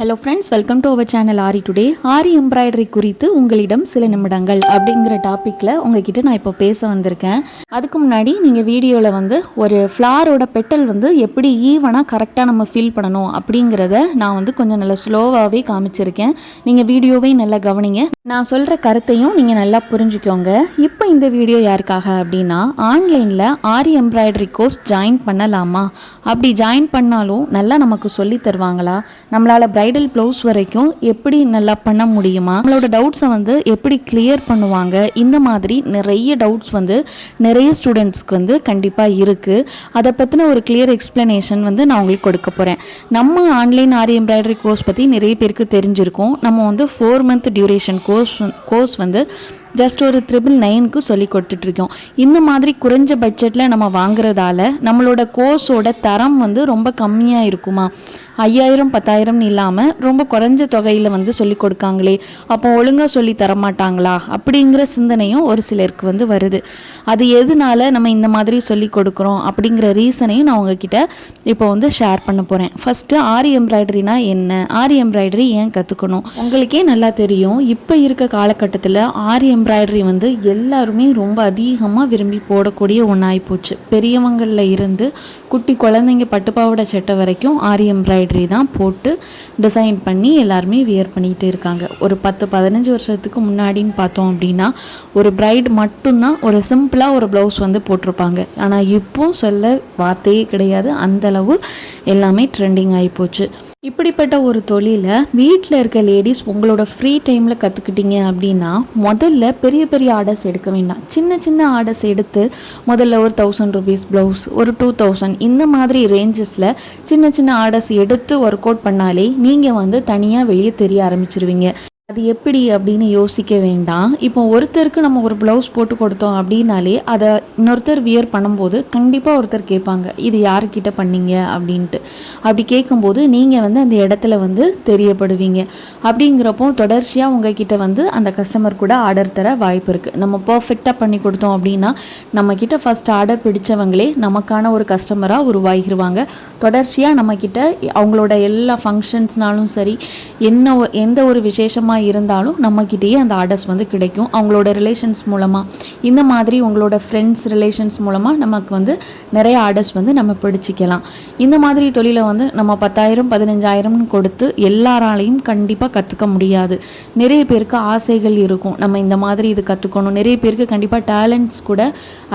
Hello friends welcome to our channel Aari today Aari embroidery குறித்து உங்களிடம் சில நிமிடங்கள் அப்படிங்கிற டாப்பிக்கில் உங்ககிட்ட நான் இப்போ பேச வந்திருக்கேன். அதுக்கு முன்னாடி நீங்கள் வீடியோவில் வந்து ஒரு ஃப்ளாரோட பெட்டல் வந்து எப்படி ஈவனாக கரெக்டாக நம்ம ஃபில் பண்ணணும் அப்படிங்கிறத நான் வந்து கொஞ்சம் நல்லா ஸ்லோவாகவே காமிச்சிருக்கேன். நீங்கள் வீடியோவே நல்லா கவனிங்க. நான் சொல்கிற கருத்தையும் நீங்கள் நல்லா புரிஞ்சுக்கோங்க. இப்போ இந்த வீடியோ யாருக்காக அப்படின்னா ஆன்லைனில் ஆரி எம்ப்ராய்டரி கோர்ஸ் ஜாயின் பண்ணலாமா? அப்படி ஜாயின் பண்ணாலும் நல்லா நமக்கு சொல்லி தருவாங்களா? நம்மளால் பிரைடல் ப்ளவுஸ் வரைக்கும் எப்படி நல்லா பண்ண முடியுமா? நம்மளோட டவுட்ஸை வந்து எப்படி கிளியர் பண்ணுவாங்க? இந்த மாதிரி நிறைய டவுட்ஸ் வந்து நிறைய ஸ்டூடெண்ட்ஸ்க்கு வந்து கண்டிப்பாக இருக்குது அதை பற்றின ஒரு கிளியர் எக்ஸ்ப்ளனேஷன் வந்து நான் உங்களுக்கு கொடுக்க போகிறேன் நம்ம ஆன்லைன் ஆரி எம்ப்ராய்டரி கோர்ஸ் பற்றி நிறைய பேருக்கு தெரிஞ்சிருக்கும். நம்ம வந்து four month duration course course வந்து ஜஸ்ட் ஒரு த்ரிபிள் நைனுக்கு சொல்லி கொடுத்துட்ருக்கோம். இந்த மாதிரி குறைஞ்ச பட்ஜெட்டில் நம்ம வாங்குறதால நம்மளோட கோர்ஸோட தரம் வந்து ரொம்ப கம்மியாக இருக்குமா? ஐயாயிரம் பத்தாயிரம்னு இல்லாமல் ரொம்ப குறைஞ்ச தொகையில் வந்து சொல்லி கொடுக்காங்களே அப்போ ஒழுங்காக சொல்லி தரமாட்டாங்களா? அப்படிங்கிற சிந்தனையும் ஒரு சிலருக்கு வந்து வருது. அது எதனால நம்ம இந்த மாதிரி சொல்லி கொடுக்குறோம் அப்படிங்கிற ரீசனையும் நான் உங்ககிட்ட இப்போ வந்து ஷேர் பண்ண போகிறேன் ஃபஸ்ட்டு ஆரி எம்ப்ராய்டரினா என்ன? ஆரி எம்ப்ராய்டரி ஏன் கற்றுக்கணும் உங்களுக்கே நல்லா தெரியும். இப்போ இருக்க காலகட்டத்தில் ஆரி எம்ப்ராய்டரி வந்து எல்லாருமே ரொம்ப அதிகமாக விரும்பி போடக்கூடிய ஒன்றாகி போச்சு பெரியவங்களில் இருந்து குட்டி குழந்தைங்க பட்டுப்பாவோட சட்டை வரைக்கும் ஆரி எம்ப்ராய்டரி தான் போட்டு டிசைன் பண்ணி எல்லாருமே வியர் பண்ணிகிட்டு இருக்காங்க. ஒரு பத்து பதினஞ்சு வருஷத்துக்கு முன்னாடின்னு பார்த்தோம் அப்படின்னா ஒரு பிரைட் மட்டும்தான் ஒரு சிம்பிளாக ஒரு ப்ளவுஸ் வந்து போட்டிருப்பாங்க. ஆனால் இப்போ சொல்ல வார்த்தையே கிடையாது. அந்தளவு எல்லாமே ட்ரெண்டிங் ஆகி போச்சு இப்படிப்பட்ட ஒரு தொழிலை வீட்டில் இருக்க லேடிஸ் உங்களோட ஃப்ரீ டைமில் கற்றுக்கிட்டீங்க அப்படின்னா முதல்ல பெரிய பெரிய ஆர்டர்ஸ் எடுக்க வேண்டாம். சின்ன சின்ன ஆர்டர்ஸ் எடுத்து முதல்ல ஒரு தௌசண்ட் ருபீஸ் ப்ளவுஸ் ஒரு டூ தௌசண்ட் இந்த மாதிரி ரேஞ்சஸில் சின்ன சின்ன ஆர்டர்ஸ் எடுத்து ஒர்க் அவுட் பண்ணாலே நீங்கள் வந்து தனியாக வெளியே தெரிய ஆரம்பிச்சிருவீங்க. அது எப்படி அப்படின்னு யோசிக்க வேண்டாம். இப்போ ஒருத்தருக்கு நம்ம ஒரு ப்ளவுஸ் போட்டு கொடுத்தோம் அப்படின்னாலே அதை இன்னொருத்தர் வியர் பண்ணும்போது கண்டிப்பாக ஒருத்தர் கேட்பாங்க இது யாருக்கிட்ட பண்ணீங்க? அப்படின்ட்டு. அப்படி கேட்கும்போது நீங்கள் வந்து அந்த இடத்துல வந்து தெரியப்படுவீங்க. அப்படிங்கிறப்போ தொடர்ச்சியாக உங்ககிட்ட வந்து அந்த கஸ்டமர் கூட ஆர்டர் தர வாய்ப்பு இருக்குது நம்ம பர்ஃபெக்டாக பண்ணி கொடுத்தோம் அப்படின்னா நம்மக்கிட்ட ஃபஸ்ட் ஆர்டர் பிடிச்சவங்களே நமக்கான ஒரு கஸ்டமராக உருவாகிடுவாங்க தொடர்ச்சியாக நம்மக்கிட்ட அவங்களோட எல்லா ஃபங்க்ஷன்ஸ்னாலும் சரி என்ன எந்த ஒரு விசேஷமாக இருந்தாலும் நம்மக்கிட்டேயே அந்த ஆர்டர்ஸ் வந்து கிடைக்கும். அவங்களோட ரிலேஷன்ஸ் மூலமாக இந்த மாதிரி உங்களோட ஃப்ரெண்ட்ஸ் ரிலேஷன்ஸ் மூலமாக நமக்கு வந்து நிறைய ஆர்டர்ஸ் வந்து நம்ம பிடிச்சிக்கலாம். இந்த மாதிரி தொழிலை வந்து நம்ம பத்தாயிரம் பதினஞ்சாயிரம்னு கொடுத்து எல்லாராலையும் கண்டிப்பாக கற்றுக்க முடியாது. நிறைய பேருக்கு ஆசைகள் இருக்கும். நம்ம இந்த மாதிரி இது கற்றுக்கணும் நிறைய பேருக்கு கண்டிப்பாக டேலண்ட்ஸ் கூட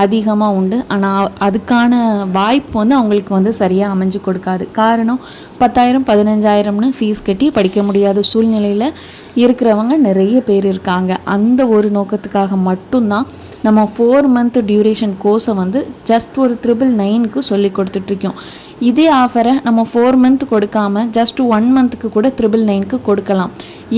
அதிகமாக உண்டு. ஆனால் அதுக்கான வாய்ப்பு வந்து அவங்களுக்கு வந்து சரியாக அமைஞ்சு கொடுக்காது. காரணம் பத்தாயிரம் பதினஞ்சாயிரம்னு ஃபீஸ் கட்டி படிக்க முடியாத சூழ்நிலையில் இருக்கிறவங்க நிறைய பேர் இருக்காங்க. அந்த ஒரு நோக்கத்துக்காக மட்டும்தான் நம்ம ஃபோர் மந்த் டியூரேஷன் கோர்ஸை வந்து ஜஸ்ட் ஒரு த்ரிபிள் நைனுக்கு சொல்லி கொடுத்துட்ருக்கோம். இதே ஆஃபரை நம்ம ஃபோர் மந்த் கொடுக்காம ஜஸ்ட் ஒன் மந்த்துக்கு கூட த்ரிபிள் நைனுக்கு கொடுக்கலாம்.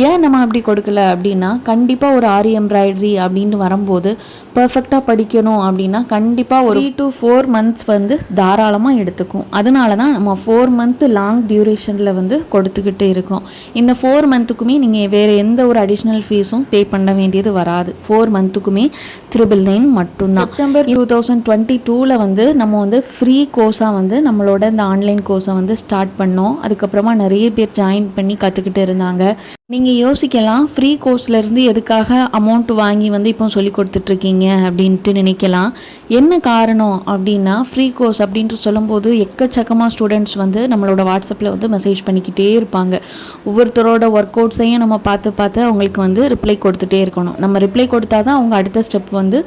ஏன் நம்ம அப்படி கொடுக்கல அப்படின்னா கண்டிப்பாக ஒரு ஆரி எம்ப்ராய்டரி அப்படின்னு வரும்போது பர்ஃபெக்டாக படிக்கணும் அப்படின்னா கண்டிப்பாக ஒரு டு ஃபோர் மந்த்ஸ் வந்து தாராளமாக எடுத்துக்கும். அதனால தான் நம்ம ஃபோர் மந்த் லாங் டியூரேஷனில் வந்து கொடுத்துக்கிட்டு இருக்கோம். இந்த ஃபோர் மந்த்துக்குமே நீங்கள் வேறு எந்த ஒரு அடிஷ்னல் ஃபீஸும் பே பண்ண வேண்டியது வராது. ஃபோர் மந்த்துக்குமே த்ரிபிள் நைன் மட்டும்தான். செப்டம்பர் டூ தௌசண்ட் டுவெண்ட்டி டூவில் வந்து நம்ம வந்து ஃப்ரீ கோர்ஸாக வந்து நம்மளோட இந்த ஆன்லைன் கோர்ஸை வந்து ஸ்டார்ட் பண்ணோம். அதுக்கப்புறமா நிறைய பேர் ஜாயின் பண்ணி கற்றுக்கிட்டு இருந்தாங்க. நீங்கள் யோசிக்கலாம் ஃப்ரீ கோர்ஸ்லேருந்து எதுக்காக அமௌண்ட் வாங்கி வந்து இப்போ சொல்லி கொடுத்துட்ருக்கீங்க அப்படின்ட்டு நினைக்கலாம். என்ன காரணம் அப்படின்னா ஃப்ரீ கோர்ஸ் அப்படின்ட்டு சொல்லும்போது எக்கச்சக்கமாக ஸ்டூடெண்ட்ஸ் வந்து நம்மளோட வாட்ஸ்அப்பில் வந்து மெசேஜ் பண்ணிக்கிட்டே இருப்பாங்க. ஒவ்வொருத்தரோட ஒர்க் அவுட்ஸையும் நம்ம பார்த்து பார்த்து அவங்களுக்கு வந்து ரிப்ளை கொடுத்துட்டே இருக்கணும். நம்ம ரிப்ளை கொடுத்தா தான் அவங்க அடுத்த ஸ்டெப் வந்து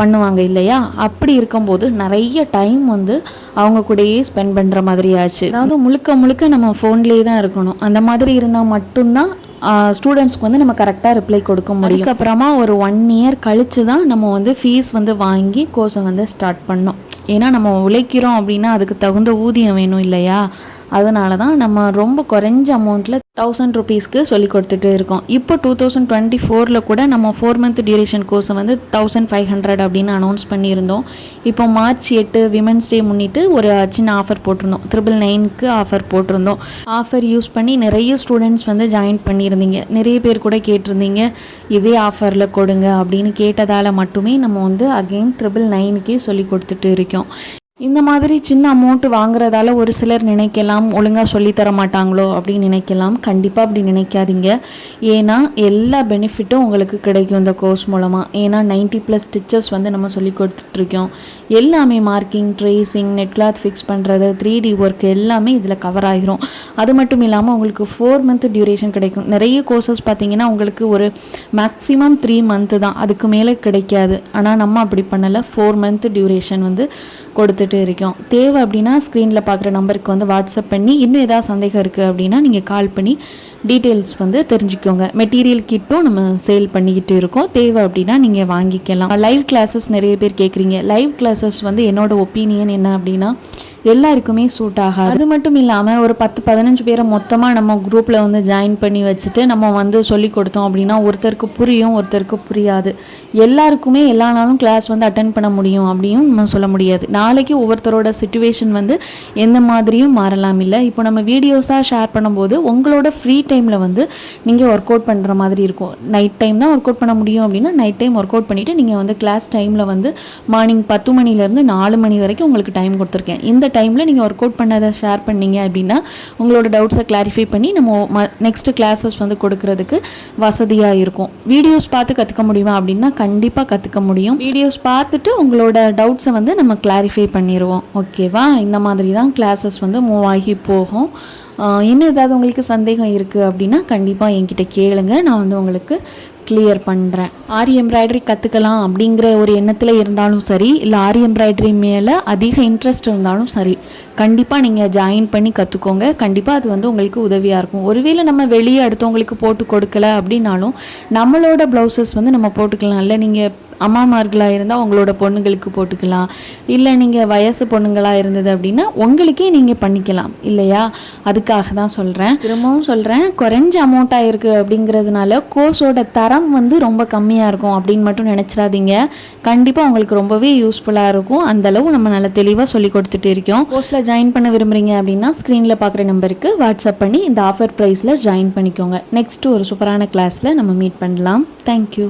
பண்ணுவாங்க இல்லையா? அப்படி இருக்கும்போது நிறைய டைம் வந்து அவங்க கூடயே ஸ்பெண்ட் பண்ணுற மாதிரி ஆச்சு. அதாவது முழுக்க முழுக்க நம்ம ஃபோன்லேயே தான் இருக்கணும். அந்த மாதிரி இருந்தால் மட்டும்தான் ஸ்டூடெண்ட்ஸ்க்கு வந்து நம்ம கரெக்டாக ரிப்ளை கொடுக்க முடியும். அதுக்கப்புறமா ஒரு ஒன் இயர் கழித்து தான் நம்ம வந்து ஃபீஸ் வந்து வாங்கி கோர்ஸை வந்து ஸ்டார்ட் பண்ணோம். ஏன்னா நம்ம உழைக்கிறோம் அப்படின்னா அதுக்கு தகுந்த ஊதியம் வேணும் இல்லையா? அதனால தான் நம்ம ரொம்ப குறைஞ்ச அமௌண்ட்டில் தௌசண்ட் ருபீஸ்க்கு சொல்லி கொடுத்துட்டு இருக்கோம். இப்போ டூ தௌசண்ட் டுவெண்ட்டி ஃபோரில் கூட நம்ம ஃபோர் மந்த் டியூரேஷன் கோர்ஸை வந்து தௌசண்ட் ஃபைவ் ஹண்ட்ரட் அப்படின்னு அனௌன்ஸ் பண்ணியிருந்தோம். இப்போ மார்ச் எட்டு விமன்ஸ் டே முன்னிட்டு ஒரு சின்ன ஆஃபர் போட்டிருந்தோம். த்ரிபிள் நைனுக்கு ஆஃபர் போட்டிருந்தோம். ஆஃபர் யூஸ் பண்ணி நிறைய ஸ்டூடெண்ட்ஸ் வந்து ஜாயின் பண்ணியிருந்தீங்க. நிறைய பேர் கூட கேட்டிருந்தீங்க இதே ஆஃபரில் கொடுங்க அப்படின்னு கேட்டதால் மட்டுமே நம்ம வந்து அகெயின் த்ரிபிள் நைனுக்கே சொல்லி கொடுத்துட்டு இருக்கோம். இந்த மாதிரி சின்ன அமௌண்ட் வாங்குறதால ஒரு சிலர் நினைக்கலாம் ஒழுங்காக சொல்லித்தர மாட்டாங்களோ அப்படின்னு நினைக்கலாம். கண்டிப்பாக அப்படி நினைக்காதீங்க. ஏன்னா எல்லா பெனிஃபிட்டும் உங்களுக்கு கிடைக்கும் இந்த கோர்ஸ் மூலமாக ஏன்னா 90 ப்ளஸ் ஸ்டிச்சஸ் வந்து நம்ம சொல்லி கொடுத்துட்ருக்கோம். எல்லாமே marking tracing net cloth fix பண்ணுறது த்ரீ டி ஒர்க் எல்லாமே இதில் கவர் ஆகிரும் அது மட்டும் இல்லாமல் உங்களுக்கு ஃபோர் மந்த் டியூரேஷன் கிடைக்கும். நிறைய கோர்சஸ் பார்த்தீங்கன்னா உங்களுக்கு ஒரு மேக்ஸிமம் த்ரீ மந்த்து தான். அதுக்கு மேலே கிடைக்காது. ஆனால் நம்ம அப்படி பண்ணலை. ஃபோர் மந்த் டியூரேஷன் வந்து கொடுத்துட்டு இருக்கோம். தேவை அப்படின்னா ஸ்க்ரீனில் பார்க்குற நம்பருக்கு வந்து வாட்ஸ்அப் பண்ணி இன்னும் ஏதாவது சந்தேகம் இருக்குது அப்படின்னா நீங்கள் கால் பண்ணி டீட்டெயில்ஸ் வந்து தெரிஞ்சுக்கோங்க. மெட்டீரியல் கிட்டும் நம்ம சேல் பண்ணிக்கிட்டு இருக்கோம். தேவை அப்படின்னா நீங்கள் வாங்கிக்கலாம். லைவ் கிளாஸஸ் நிறைய பேர் கேட்குறீங்க லைவ் கிளாஸஸ் வந்து என்னோட ஒப்பீனியன் என்ன அப்படின்னா எல்லாருக்குமே சூட் ஆகாது. அது மட்டும் இல்லாமல் ஒரு பத்து பதினஞ்சு பேரை மொத்தமாக நம்ம குரூப்பில் வந்து ஜாயின் பண்ணி வச்சுட்டு நம்ம வந்து சொல்லி கொடுத்தோம் அப்படின்னா ஒருத்தருக்கு புரியும் ஒருத்தருக்கு புரியாது. எல்லாருக்குமே எல்லா நாளும் கிளாஸ் வந்து அட்டன் பண்ண முடியும் அப்படியும் நம்ம சொல்ல முடியாது. நாளைக்கு ஒவ்வொருத்தரோட சுச்சுவேஷன் வந்து எந்த மாதிரியும் மாறலாம் இல்லை. இப்போ நம்ம வீடியோஸாக ஷேர் பண்ணும்போது உங்களோட ஃப்ரீ டைமில் வந்து நீங்கள் ஒர்க் அவுட் பண்ணுற மாதிரி இருக்கும். நைட் டைம் தான் ஒர்க் அவுட் பண்ண முடியும் அப்படின்னா நைட் டைம் ஒர்க் அவுட் பண்ணிவிட்டு நீங்கள் வந்து கிளாஸ் டைமில் வந்து மார்னிங் பத்து மணிலேருந்து நாலு மணி வரைக்கும் உங்களுக்கு டைம் கொடுத்துருக்கேன். இந்த டைமில் நீங்கள் ஒர்க் அவுட் பண்ணதை ஷேர் பண்ணீங்க அப்படின்னா உங்களோட டவுட்ஸை கிளாரிஃபை பண்ணி நம்ம நெக்ஸ்ட் கிளாஸஸ் வந்து கொடுக்கறதுக்கு வசதியாக இருக்கும். வீடியோஸ் பார்த்து கற்றுக்க முடியுமா அப்படின்னா கண்டிப்பாக கற்றுக்க முடியும். வீடியோஸ் பார்த்துட்டு உங்களோட டவுட்ஸை வந்து நம்ம கிளாரிஃபை பண்ணிடுவோம் ஓகேவா இந்த மாதிரி தான் கிளாஸஸ் வந்து மூவ் ஆகி போகும். இன்னும் ஏதாவது உங்களுக்கு சந்தேகம் இருக்குது அப்படின்னா கண்டிப்பாக என்கிட்ட கேளுங்க. நான் வந்து உங்களுக்கு கிளியர் பண்ணுறேன் ஆரி எம்ப்ராய்டரி கற்றுக்கலாம் அப்படிங்கிற ஒரு எண்ணத்தில் இருந்தாலும் சரி இல்லை ஆரி எம்ப்ராய்டரி மேலே அதிக இன்ட்ரெஸ்ட் இருந்தாலும் சரி கண்டிப்பாக நீங்கள் ஜாயின் பண்ணி கற்றுக்கோங்க கண்டிப்பாக அது வந்து உங்களுக்கு உதவியாக இருக்கும். ஒருவேளை நம்ம வெளியே அடுத்தவங்களுக்கு போட்டு கொடுக்கல அப்படின்னாலும் நம்மளோட ப்ளவுசஸ் வந்து நம்ம போட்டுக்கலாம். இல்லை நீங்கள் அம்மாமார்களாக இருந்தால் உங்களோட பொண்ணுங்களுக்கு போட்டுக்கலாம். இல்லை நீங்கள் வயசு பொண்ணுங்களாக இருந்தது அப்படின்னா உங்களுக்கே நீங்கள் பண்ணிக்கலாம். இல்லையா? அதுக்காக தான் சொல்கிறேன் திரும்பவும் சொல்கிறேன் குறைஞ்ச அமௌண்ட்டாக இருக்குது அப்படிங்கிறதுனால கோர்ஸோட தரம் வந்து ரொம்ப கம்மியாக இருக்கும் அப்படின்னு மட்டும் நினச்சிடாதீங்க. கண்டிப்பாக உங்களுக்கு ரொம்பவே யூஸ்ஃபுல்லாக இருக்கும். அந்தளவு நம்ம நல்ல தெளிவாக சொல்லி கொடுத்துட்டு இருக்கோம். கோர்ஸில் ஜாயின் பண்ண விரும்புகிறீங்க அப்படின்னா ஸ்க்ரீனில் பார்க்குற நம்பருக்கு வாட்ஸ்அப் பண்ணி இந்த ஆஃபர் ப்ரைஸில் ஜாயின் பண்ணிக்கோங்க. நெக்ஸ்ட்டு ஒரு சூப்பரான கிளாஸில் நம்ம மீட் பண்ணலாம். தேங்க்யூ